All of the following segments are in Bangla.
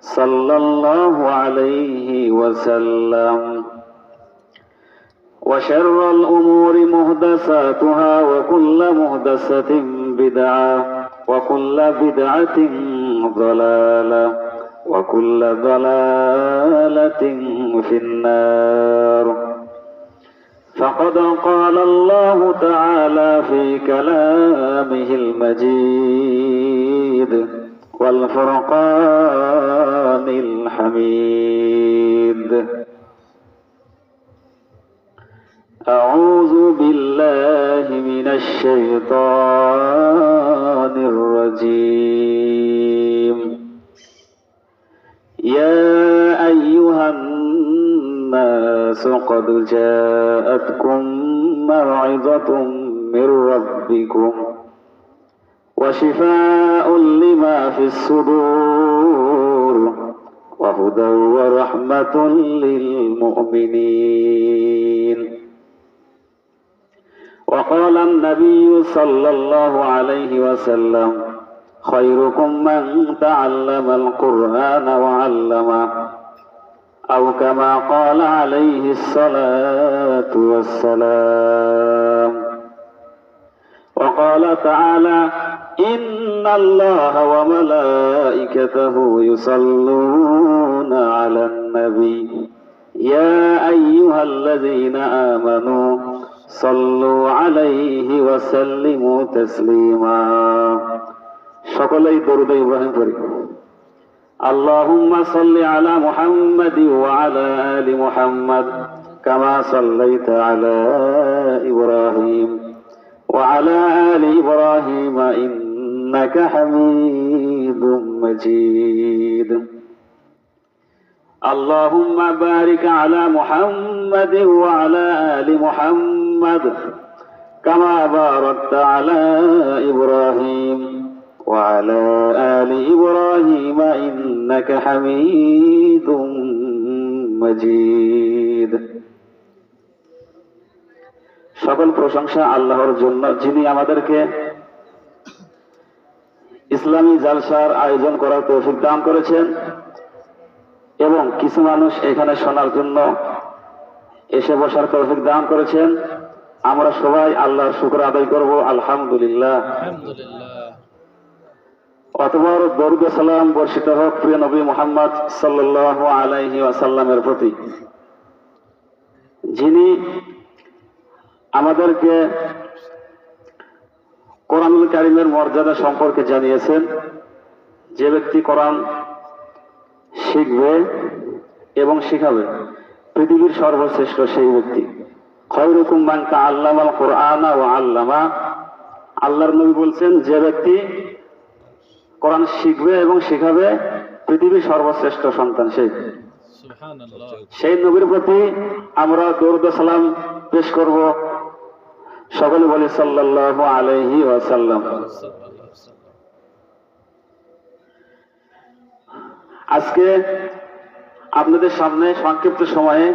صلى الله عليه وسلم. وشر الأمور مهدساتها وكل مهدسة بدعة وكل بدعة ضلالة وكل ضلالة في النار. فقد قال الله تعالى في كلامه المجيد والفرقان الحميد. أعوذ بالله من الشيطان الرجيم. يا أيها الناس قد جاءتكم موعظة من ربكم. وشفاء لما في الصدور وهدى ورحمة للمؤمنين. وقال النبي صلى الله عليه وسلم خيركم من تعلم القرآن وعلمه أو كما قال عليه الصلاة والسلام. وقال تعالى إن الله وملائكته يصلون على النبي يا أيها الذين آمنوا صلوا عليه وسلموا تسليما সকলেই দরুদ ইব্রাহিম করি اللهم صل على محمد وعلى آل محمد كما صليت على إبراهيم وعلى آل إبراهيم إنك حميد مجيد اللهم بارك على محمد وعلى آل محمد كما باركت على إبراهيم وعلى آل إبراهيم إنك حميد مجيد সকল প্রশংসা আল্লাহর জন্য যিনি আমাদেরকে ইসলামী জালসার আয়োজন করার তৌফিক দান করেছেন এবং কিছু মানুষ এখানে শোনার জন্য এসে বসার তৌফিক দান করেছেন। আমরা সবাই আল্লাহর শুক্র আদায় করব আলহামদুলিল্লাহ। অতবার দরুদ সালাম বর্ষিত হোক প্রিয় নবী মোহাম্মদ সাল্লাহ আলাইহি আসাল্লামের প্রতি। যিনি আমাদেরকে কোরআনুল কারিমের মর্যাদা সম্পর্কে জানিয়েছেন যে ব্যক্তি কোরআন শিখবে এবং শিখাবে পৃথিবীর সর্বশ্রেষ্ঠ সেই ব্যক্তি। খয়রুকুম বাংকা আল্লামা কোরআনা ও আল্লামা। আল্লাহর নবী বলছেন যে ব্যক্তি কোরআন শিখবে এবং শিখাবে পৃথিবীর সর্বশ্রেষ্ঠ সন্তান সেই সেই নবীর প্রতি আমরা দৌড় সালাম পেশ করব। সকলে বলি সাল্লাহ আলহি ওয়াসাল্লাম। আজকে আপনাদের সামনে সংক্ষিপ্ত সময়ে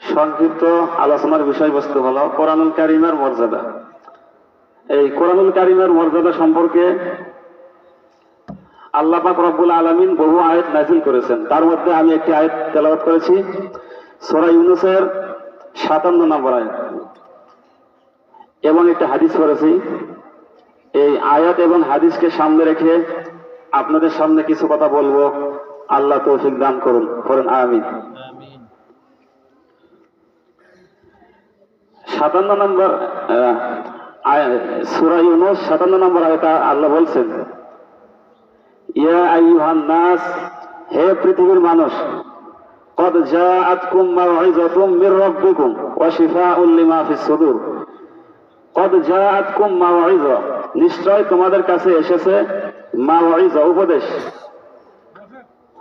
সংক্ষিপ্ত আলোচনার বিষয়বস্তু হলো কোরআনুল কারিমের মর্যাদা। এই কোরআনুল কারিমের মর্যাদা সম্পর্কে আল্লাহ পাক রব্বুল আলমিন বহু আয়াত নাজিল করেছেন। তার মধ্যে আমি একটি আয়াত তেলাওয়াত করেছি, সোরা ইউনুসের সাতান্ন নম্বর আয়াত। এবং একটা হাদিস করেছি এই আয়াত এবং হাদিসকে সামনে রেখে আপনাদের সামনে কিছু কথা বলবো আল্লাহ তৌফিক দান করুন করেন আমিন آمين সাতান্ন নম্বর সুরা ইউনুস সাতান্ন নম্বর আয়তা আল্লাহ বলছেন ইয়া আইয়ুহান নাস হে পৃথিবীর মানুষ قد جاءتكم موعظة من ربكم وشفاء لما في الصدور নিশ্চয় তোমাদের কাছে এসেছে মাওইজা উপদেশ।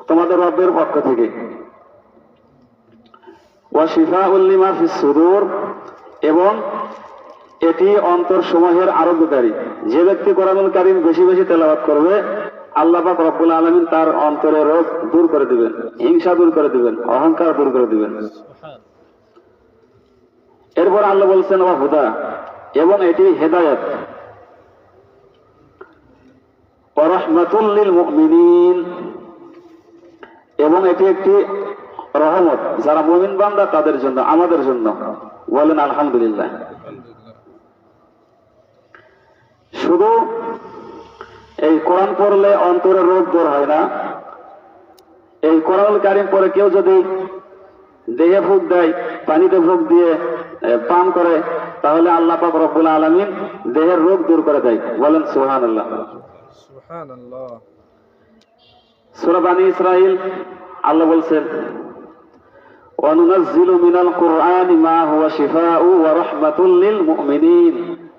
তোমাদের রবের পক্ষ থেকে। ওয়াশিফা উল্লিমা ফিস সুদূর এবং এটি অন্তর সমূহের আরোগ্যকারী। যে ব্যক্তি কোরআনুল কারিম বেশি বেশি তেলাবাত করবে আল্লাহ পাক রব্বুল আলমিন তার অন্তরে রোগ দূর করে দিবেন হিংসা দূর করে দিবেন অহংকার দূর করে দিবেন। এরপর আল্লাহ বলছেন হুদা। এবং এটি হেদায়ত। রহমাতুল্লিল মুমিনিন এবং এটি একটি রহমত। যারা মুমিন বান্দা, তাদের জন্য, আমাদের জন্য। বলেন, আলহামদুলিল্লাহ। শুধু এই কোরআন পড়লে অন্তরের রোগ দূর হয় না। এই কোরআন কারিম পরে কেউ যদি দেহে ফুক দেয়, পানিতে ফুক দিয়ে পান করে তাহলে আল্লাহ পাক রব্বুল আলমিন দেহের রোগ দূর করে দেয় বলেন সুহান আল্লাহ سبحان الله সুরা বানী ইসরাইল আল্লাহ বলছেন وننزل من القرآن ما هو شفاء ورحمة للمؤمنين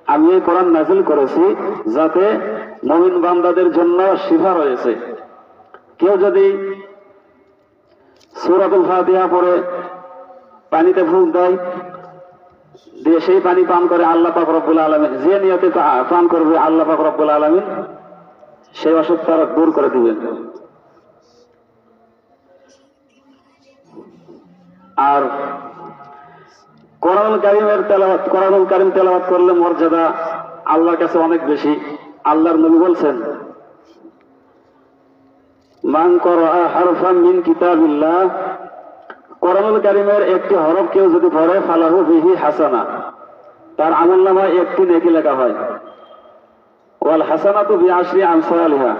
আমি এই কোরআন নাজিল করেছি যাতে মমিন বান্দাদের জন্য শিফা রয়েছে কেউ যদি সূরাতুল ফাতিহা পড়ে পানিতে ফুক দেয় দিয়ে সেই পানি পান করে আল্লাহ পাক রব্বুল আলামিন, যে নিয়তে পান করবে আল্লাহ পাক রব্বুল আলামিন, সেই অসুখ তারা দূর করে দিবেন। আর কোরআন কারিমের তেলাওয়াত, কোরআনুল কারিম তেলাওয়াত করলে মর্যাদা আল্লাহর কাছে অনেক বেশি। আল্লাহর নবী বলছেন, মান করা হারফান মিন কিতাবিল্লাহ কোরআনুল কারিমের একটি হরফ কেউ যদি পড়ে ফালাহু বিহি হাসানা। তার আমল নামায় একটি নেকি লেখা হয়। ওয়াল হাসানা হাসানাতু বিআশরি আমসালিহা।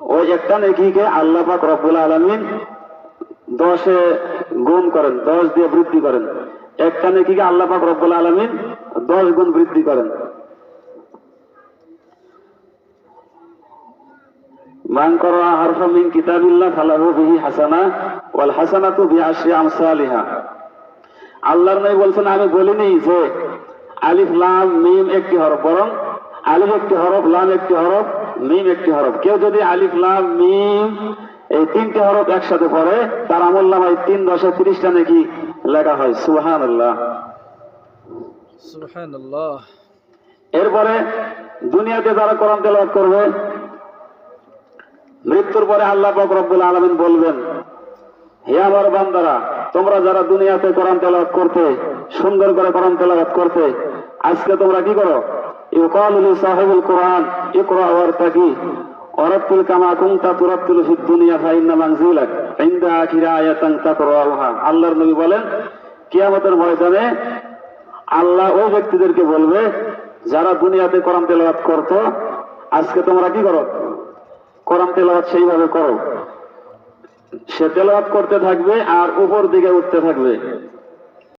ওই একটা নেকিকে আল্লাহ পাক রব্বুল আলামিন দশে গুণ করেন, দশ দিয়ে বৃদ্ধি করেন। একটা নেকিকে আল্লাহ পাক রব্বুল আলামিন দশ গুণ বৃদ্ধি করেন। মান কিতাবিল্লাহ ফালাহু বিহি হাসানা ওয়াল হাসানাতু আমসালিহা। আল্লাহর নবী বলছেন আমি বলিনি যে আলিফ লাম মিম একটি হরফ বরং আলিফ একটি হরফ লাম একটি হরফ মিম একটি হরফ। কেউ যদি আলিফ লাম মিম এই তিনটি হরফ একসাথে পড়ে তার আমল নামায় তিন দশে তিরিশটা নাকি লেখা হয়। সুহান আল্লাহ এরপরে দুনিয়াতে যারা কোরআন তেলাওয়াত করবে মৃত্যুর পরে আল্লাহ পাক রব্বুল আলামিন বলবেন হে আমার বান্দারা, তোমরা যারা দুনিয়াতে কোরআন তেলাওয়াত করতে, সুন্দর করে কোরআন তেলাওয়াত করতে, আজকে তোমরা কি করো? ইউকালু সাহিবুল কোরআন, ইকরা ওয়ারতাকি ওয়ারাত্তিল কামা কুনতা তুরাত্তিলু ফিদ দুনিয়া ফাইন্না মানজিলাক, ইনদা আখিরা আয়াতান তাকরাউহা। আল্লাহর নবী বলেন, কিয়ামতের ময়দানে আল্লাহ ওই ব্যক্তিদেরকে বলবে, যারা দুনিয়াতে কোরআন তেলাওয়াত করতো, আজকে তোমরা কি করো? কোরআন তেলাওয়াত সেইভাবে করো। সে তেলাওয়াত করতে থাকবে আর উপর দিকে উঠতে থাকবে।